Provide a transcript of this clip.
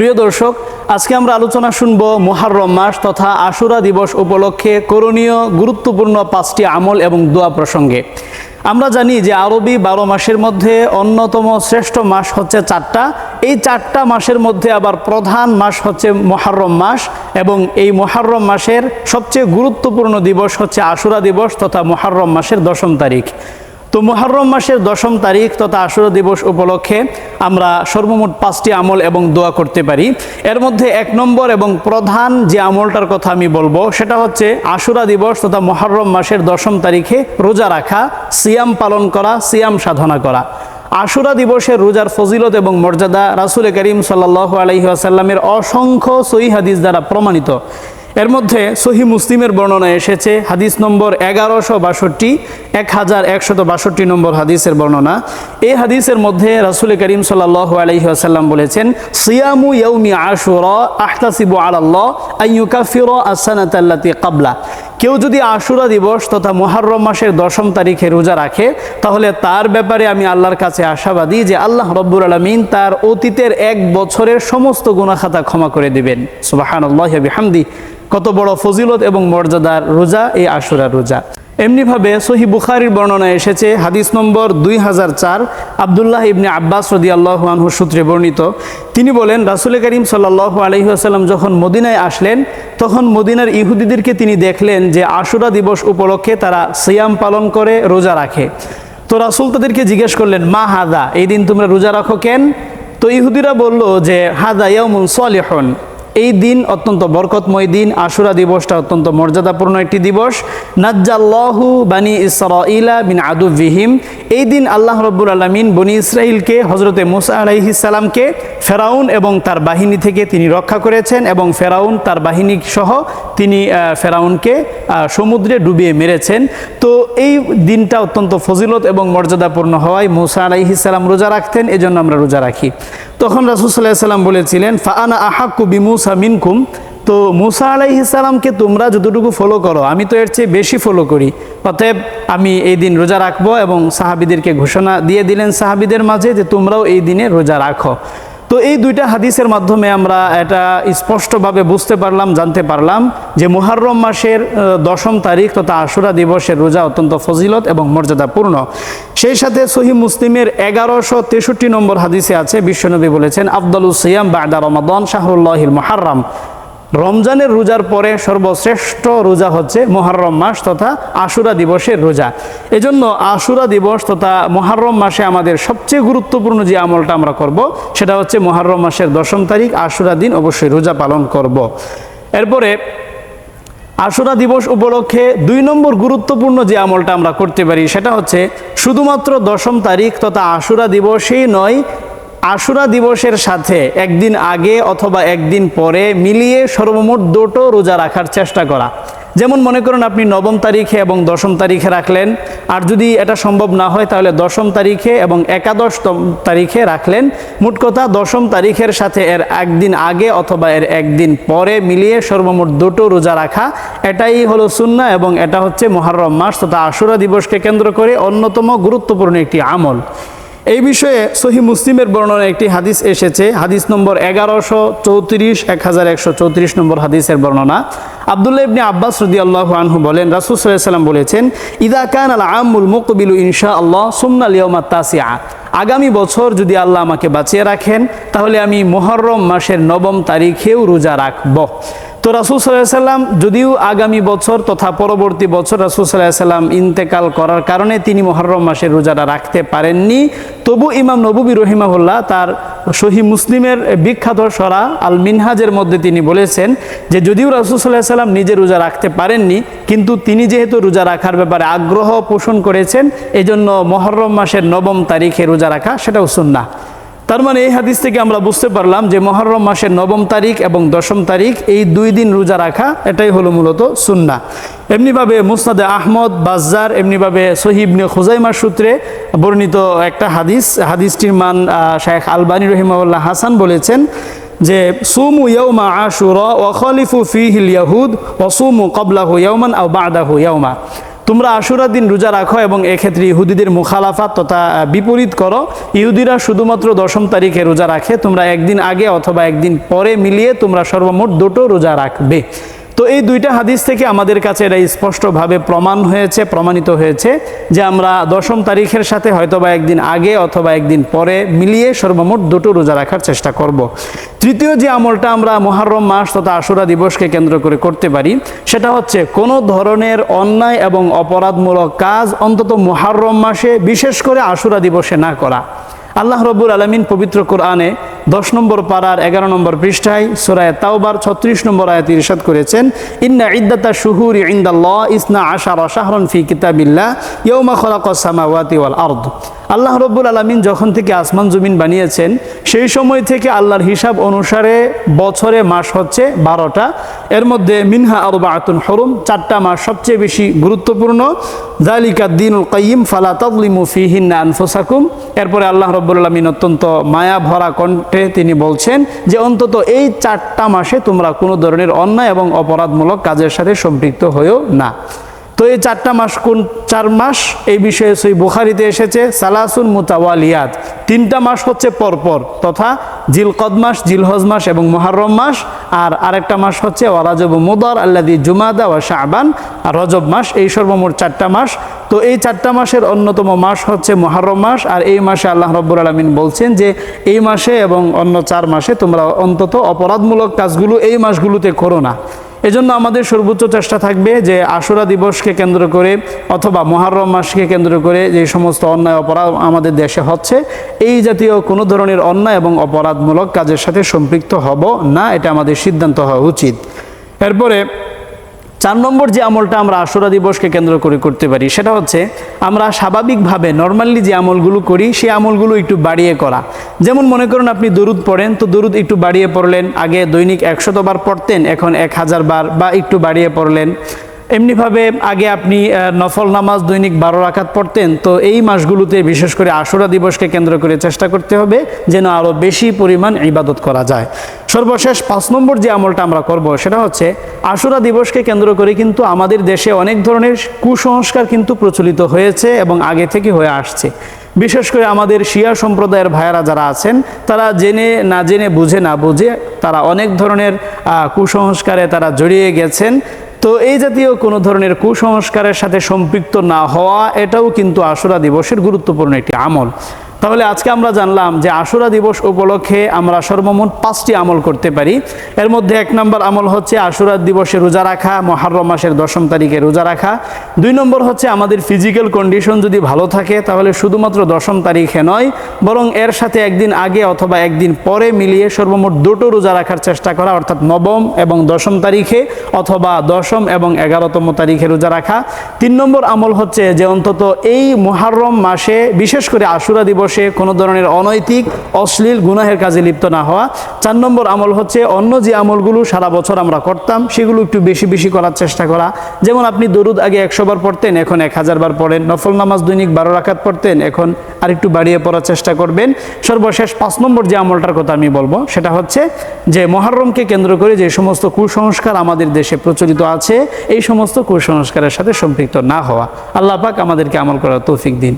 প্রিয় দর্শক, আজকে আমরা আলোচনা শুনব মুহাররম মাস তথা আশুরা দিবস উপলক্ষে করণীয় গুরুত্বপূর্ণ পাঁচটি আমল এবং দোয়া প্রসঙ্গে। আমরা জানি যে আরবি বারো মাসের মধ্যে অন্যতম শ্রেষ্ঠ মাস হচ্ছে চারটা। এই চারটা মাসের মধ্যে আবার প্রধান মাস হচ্ছে মহারম মাস এবং এই মহারম মাসের সবচেয়ে গুরুত্বপূর্ণ দিবস হচ্ছে আশুরা দিবস তথা মহারম মাসের দশম তারিখ। তো মুহররম মাসের দশম তারিখ তথা আশুরা দিবস উপলক্ষে আমরা সর্বমোট পাঁচটি আমল এবং দোয়া করতে পারি। এর মধ্যে এক নম্বর এবং প্রধান যে আমলটার কথা আমি বলব, সেটা হচ্ছে আশুরা দিবস তথা মুহররম মাসের দশম তারিখে রোজা রাখা, সিয়াম পালন করা, সিয়াম সাধনা করা। আশুরা দিবসের রোজার ফজিলত এবং মর্যাদা রাসুল করিম সাল্লাহ আলহি আসাল্লামের অসংখ্য সহি হাদিস দ্বারা প্রমাণিত। এর মধ্যে সহি মুসলিমের বর্ণনা এসেছে, হাদিস নম্বর এগারোশো বাষট্টি এক হাজার একশত বাষট্টি নম্বর হাদিসের বর্ণনা। এই হাদিসের মধ্যে রাসুল করিম সাল্লাহ আলহি আসাল্লাম বলেছেন, সিয়ামু ইয়ৌমি আশুর আহতাসিবু আলাল্লাহ আইয়ুকাফির আসানাতাল্লাতি কাবলা কেউ যদি আশুরা দিবস তথা মোহাররম মাসের দশম তারিখে রোজা রাখে, তাহলে তার ব্যাপারে আমি আল্লাহর কাছে আশাবাদী যে আল্লাহ রব্বুর আলমিন তার অতীতের এক বছরের সমস্ত গুণাখাতা ক্ষমা করে দিবেন। সুবাহান আল্লাহ হামদি কত বড় ফজিলত এবং মর্যাদার রোজা, এই আশুরা রোজা। এমনিভাবে সহি বুখারির বর্ণনা এসেছে, হাদিস নম্বর দুই হাজার চার, আবদুল্লাহ ইবনে আব্বাস রদি আল্লাহ সূত্রে বর্ণিত। তিনি বলেন, রাসুল করিম সাল্লাহ আলহিহাসাল্লাম যখন মদিনায় আসলেন, তখন মদিনার ইহুদিদেরকে তিনি দেখলেন যে আশুরা দিবস উপলক্ষে তারা সিয়াম পালন করে, রোজা রাখে। তো রাসুল তাদেরকে জিজ্ঞেস করলেন, মা হাদা, এই দিন তোমরা রোজা রাখো কেন? তো ইহুদিরা বলল যে, হাদা ইয়ামুন সলিহন। এই দিন অত্যন্ত বরকতময় দিন। আশুরা দিবসটা অত্যন্ত মর্যাদাপূর্ণ একটি দিবস। নাজ্জাল্লাহু বানি ইসরাইলা বিন আদু ভিহিম এই দিন আল্লাহ রব্বুল আলমিন বনি ইসরাইলকে হজরতে মুসা আলাইহিসাল্লামকে ফেরাউন এবং তার বাহিনী থেকে তিনি রক্ষা করেছেন এবং ফেরাউন তার বাহিনী সহ তিনি ফেরাউনকে সমুদ্রে ডুবিয়ে মেরেছেন। তো এই দিনটা অত্যন্ত ফজিলত এবং মর্যাদাপূর্ণ হওয়ায় মুসা আলাইহিসাল্লাম রোজা রাখতেন, এজন্য আমরা রোজা রাখি। তখন রাসুসাল্লাহ সাল্লাম বলেছিলেন, ফাআনা আহাক্কু বিমুসা মিনকুম। তো মুসা আলাইহিসাল্লামকে তোমরা যতটুকু ফলো করো, আমি তো এর চেয়ে বেশি ফলো করি। অতএব আমি এই দিন রোজা রাখব এবং সাহাবিদেরকে ঘোষণা দিয়ে দিলেন সাহাবিদের মাঝে যে তোমরাও এই দিনে রোজা রাখো। তো এই দুইটা হাদিসের মাধ্যমে আমরা এটা স্পষ্টভাবে বুঝতে পারলাম, জানতে পারলাম যে মুহাররম মাসের দশম তারিখ তথা আশুরা দিবসের রোজা অত্যন্ত ফজিলত এবং মর্যাদাপূর্ণ। সেই সাথে সহি মুসলিমের এগারোশো তেষট্টি নম্বর হাদিসে আছে, বিশ্বনবী বলেছেন আফদলুল সিয়াম বাদা রমাদন শাহরুল্লাহিল মহারম রমজানের রোজার পরে সর্বশ্রেষ্ঠ রোজা হচ্ছে মহারম মাস তথা আশুরা দিবসের রোজা। এজন্য আশুরা দিবস তথা মহারম মাসে আমাদের সবচেয়ে গুরুত্বপূর্ণ যে আমলটা আমরা করব, সেটা হচ্ছে মহারম মাসের দশম তারিখ, আশুরা দিন অবশ্যই রোজা পালন করব। এরপরে আশুরা দিবস উপলক্ষে দুই নম্বর গুরুত্বপূর্ণ যে আমলটা আমরা করতে পারি, সেটা হচ্ছে শুধুমাত্র দশম তারিখ তথা আশুরা দিবসেই নয় আশুরা দিবসের সাথে একদিন আগে অথবা একদিন পরে মিলিয়ে সর্বমোট দুটো রোজা রাখার চেষ্টা করা। যেমন মনে করুন আপনি নবম তারিখে এবং দশম তারিখে রাখলেন, আর যদি এটা সম্ভব না হয় তাহলে দশম তারিখে এবং একাদশ তারিখে রাখলেন। মোট কথা দশম তারিখের সাথে এর একদিন আগে অথবা এর একদিন পরে মিলিয়ে সর্বমোট দুটো রোজা রাখা, এটাই হলো সুন্না এবং এটা হচ্ছে মহারম মাস। তথা আশুরা দিবসকে কেন্দ্র করে অন্যতম গুরুত্বপূর্ণ একটি আমল। এই বিষয়ে সহি মুসলিমের বর্ণনা একটি হাদিস এসেছে। হাদিস নম্বর এগারোশো চৌত্রিশ এক হাজার একশো চৌত্রিশ নম্বর হাদিসের বর্ণনা। আবদুল্লাহ ইবনে আব্বাস রদি আল্লাহ আনহু বলেন, রাসুল সাল্লাম বলেছেন, ইদা কান আল আমুল মুকবিলু ইনশা আল্লাহ সুমনাল ইয়মা তাসিয়া আগামী বছর যদি আল্লাহ আমাকে বাঁচিয়ে রাখেন, তাহলে আমি মোহরম মাসের নবম তারিখেও রোজা রাখব। তো রাসুল সাল্লাহ সাল্লাম যদিও আগামী বছর তথা পরবর্তী বছর রাসুল সাল্লাহ সাল্লাম ইন্তেকাল করার কারণে তিনি মহরম মাসের রোজাটা রাখতে পারেননি, তবু ইমাম নবী রহিমাহুল্লাহ তার সহি মুসলিমের বিখ্যাত সরা আল মিনহাজের মধ্যে তিনি বলেছেন যে যদিও রাসুল সাল্লাহ সাল্লাম নিজে রোজা রাখতে পারেননি, কিন্তু তিনি যেহেতু রোজা রাখার ব্যাপারে আগ্রহ পোষণ করেছেন, এজন্য মহরম মাসের নবম তারিখে রোজা রাখা সেটাও সুন্না তার মানে এই হাদিস থেকে আমরা বুঝতে পারলাম যে মহরম মাসের নবম তারিখ এবং দশম তারিখ এই দুই দিন রোজা রাখা, এটাই হলো মূলত সুন্না এমনিভাবে মুসনাদে আহমদ, বাজ্জার, এমনিভাবে সহিবনে খুজাইমার সূত্রে বর্ণিত একটা হাদিস। হাদিসটির মান শায়েখ আলবানী রহিমাউল্লাহ হাসান বলেছেন যে, সুমু ইয়ৌমা আশুরা ও খলিফু ফিহিল ইয়াহুদ ও সুমু কবলাহু ইয়ৌমান আও বাদাহু ইয়ৌমা তোমরা আশুরার দিন রোজা রাখো এবং এক্ষেত্রে ইহুদিদের মুখালাফাত তথা বিপরীত করো। ইহুদিরা শুধুমাত্র দশম তারিখে রোজা রাখে, তোমরা একদিন আগে অথবা একদিন পরে মিলিয়ে তোমরা সর্বমোট দুটো রোজা রাখবে। তো এই দুইটা হাদিস থেকে আমাদের কাছে এটা স্পষ্টভাবে প্রমাণ হয়েছে, প্রমাণিত হয়েছে যে আমরা দশম তারিখের সাথে হয়তোবা একদিন আগে অথবা একদিন পরে মিলিয়ে সর্বমোট দুটো রোজা রাখার চেষ্টা করব। তৃতীয় যে আমলটা আমরা মহারম মাস তথা আশুরা দিবসকে কেন্দ্র করে করতে পারি, সেটা হচ্ছে কোনো ধরনের অন্যায় এবং অপরাধমূলক কাজ অন্তত মহারম মাসে বিশেষ করে আশুরা দিবসে না করা আল্লাহ রব্বুল আলমিন পবিত্র কোরআনে দশ নম্বর পাড়ার এগারো নম্বর পৃষ্ঠায় সুরায় তাওবার ছত্রিশ নম্বর আয়াত ইরশাদ করেছেন, ইন্না ইদ্দাতা শুহুর ল ইসনা আশার শাহরন ফি কিতাবিল্লা ইয়ৌমা খলাকস সামাওয়াতি ওয়াল আরদ। আল্লাহ রব্বুল আলমিন যখন থেকে আসমান জমিন বানিয়েছেন, সেই সময় থেকে আল্লাহর হিসাব অনুসারে বছরে মাস হচ্ছে বারোটা। এর মধ্যে মিনহা আরবা আতুন হরুম, চারটা মাস সবচেয়ে বেশি গুরুত্বপূর্ণ। জালিকা দিনুল কাইম ফালা তবলিমু ফিহিন্না আনফুসাকুম। এরপরে আল্লাহ রব্বুল আলমিন অত্যন্ত মায়া ভরা কণ্ঠে তিনি বলছেন যে, অন্তত এই চারটা মাসে তোমরা কোনো ধরনের অন্যায় এবং অপরাধমূলক কাজের সাথে সম্পৃক্ত হয়েও না। তো এই চারটা মাস কোন চার মাস? এই বিষয়ে সই বুখারিতে এসেছে, সালাসুন মুতাওয়ালিয়াত। তিনটা মাস হচ্ছে পরপর, তথা জিলকদ মাস, জিলহজ মাস এবং মহারম মাস, আর আরেকটা মাস হচ্ছে ওয়ারাজব মুদর আল্লাদি জুমাদা ওয়া শাহবান আর রজব মাস, এই সর্বমোট চারটা মাস। তো এই চারটা মাসের অন্যতম মাস হচ্ছে মহারম মাস, আর এই মাসে আল্লাহ রব্বুর আলমিন বলছেন যে এই মাসে এবং অন্য চার মাসে তোমরা অন্তত অপরাধমূলক কাজগুলো এই মাসগুলোতে করো না। এজন্য আমাদের সর্বোচ্চ চেষ্টা থাকবে যে আশুরা দিবসকে কেন্দ্র করে অথবা মহারম মাসকে কেন্দ্র করে যে সমস্ত অন্যায় অপরাধ আমাদের দেশে হচ্ছে, এই জাতীয় কোনো ধরনের অন্যায় এবং অপরাধমূলক কাজের সাথে সম্পৃক্ত হব না, এটা আমাদের সিদ্ধান্ত হওয়া উচিত। এরপরে চার নম্বর যে আমলটা আমরা আশুরা দিবসকে কেন্দ্র করে করতে পারি, সেটা হচ্ছে আমরা স্বাভাবিকভাবে নর্মালি যে আমলগুলো করি, সেই আমলগুলো একটু বাড়িয়ে করা। যেমন মনে করুন আপনি দরুদ পড়েন, তো দরুদ একটু বাড়িয়ে পড়লেন, আগে দৈনিক একশতবার পড়তেন, এখন এক হাজার বার বা একটু বাড়িয়ে পড়লেন। এমনিভাবে আগে আপনি নফল নামাজ দৈনিক বারো রাকাত পড়তেন, তো এই মাসগুলোতে বিশেষ করে আশুরা দিবসকে কেন্দ্র করে চেষ্টা করতে হবে, যেন আরও বেশি পরিমাণ ইবাদত করা যায়। সর্বশেষ পাঁচ নম্বর যে আমলটা আমরা করব, সেটা হচ্ছে আশুরা দিবসকে কেন্দ্র করে কিন্তু আমাদের দেশে অনেক ধরনের কুসংস্কার কিন্তু প্রচলিত হয়েছে এবং আগে থেকে হয়ে আসছে। বিশেষ করে আমাদের শিয়া সম্প্রদায়ের ভাইয়েরা যারা আছেন, তারা জেনে না জেনে, বুঝে না বুঝে তারা অনেক ধরনের কুসংস্কারে তারা জড়িয়ে গেছেন। তো এই জাতীয় কোনো ধরনের কুসংস্কারের সাথে সম্পৃক্ত না হওয়া, এটাও কিন্তু আশুরা দিবসের গুরুত্বপূর্ণ একটি আমল। তাহলে আজকে আমরা জানলাম যে আশুরা দিবস উপলক্ষে আমরা সর্বমোট পাঁচটি আমল করতে পারি। এর মধ্যে এক নম্বর আমল হচ্ছে আশুরা দিবসে রোজা রাখা, মহারম মাসের দশম তারিখে রোজা রাখা। দুই নম্বর হচ্ছে আমাদের ফিজিক্যাল কন্ডিশন যদি ভালো থাকে, তাহলে শুধুমাত্র দশম তারিখে নয়, বরং এর সাথে একদিন আগে অথবা একদিন পরে মিলিয়ে সর্বমোট দুটো রোজা রাখার চেষ্টা করা, অর্থাৎ নবম এবং দশম তারিখে, অথবা দশম এবং এগারোতম তারিখে রোজা রাখা। তিন নম্বর আমল হচ্ছে যে অন্তত এই মুহাররম মাসে বিশেষ করে আশুরা দিবসে কোনো ধরনের অনৈতিক, অশ্লীল গুনাহের কাজে লিপ্ত না হওয়া। চার নম্বর আমল হচ্ছে অন্য যে আমলগুলো সারা বছর আমরা করতাম, সেগুলো একটু বেশি বেশি করার চেষ্টা করা। যেমন আপনি দরুদ আগে একশো বার পড়তেন, এখন এক হাজার বার পড়েন। নফল নামাজ দৈনিক বারো রাখাত পড়তেন, এখন আরেকটু বাড়িয়ে পড়ার চেষ্টা করবেন। সর্বশেষ পাঁচ নম্বর যে আমলটার কথা আমি বলব, সেটা হচ্ছে যে মহারমকে কেন্দ্র করে যে সমস্ত কুসংস্কার আমাদের দেশে প্রচলিত আছে, এই সমস্ত কুসংস্কারের সাথে সম্পৃক্ত না হওয়া। আল্লাহ পাক আমাদেরকে আমল করার তৌফিক দিন।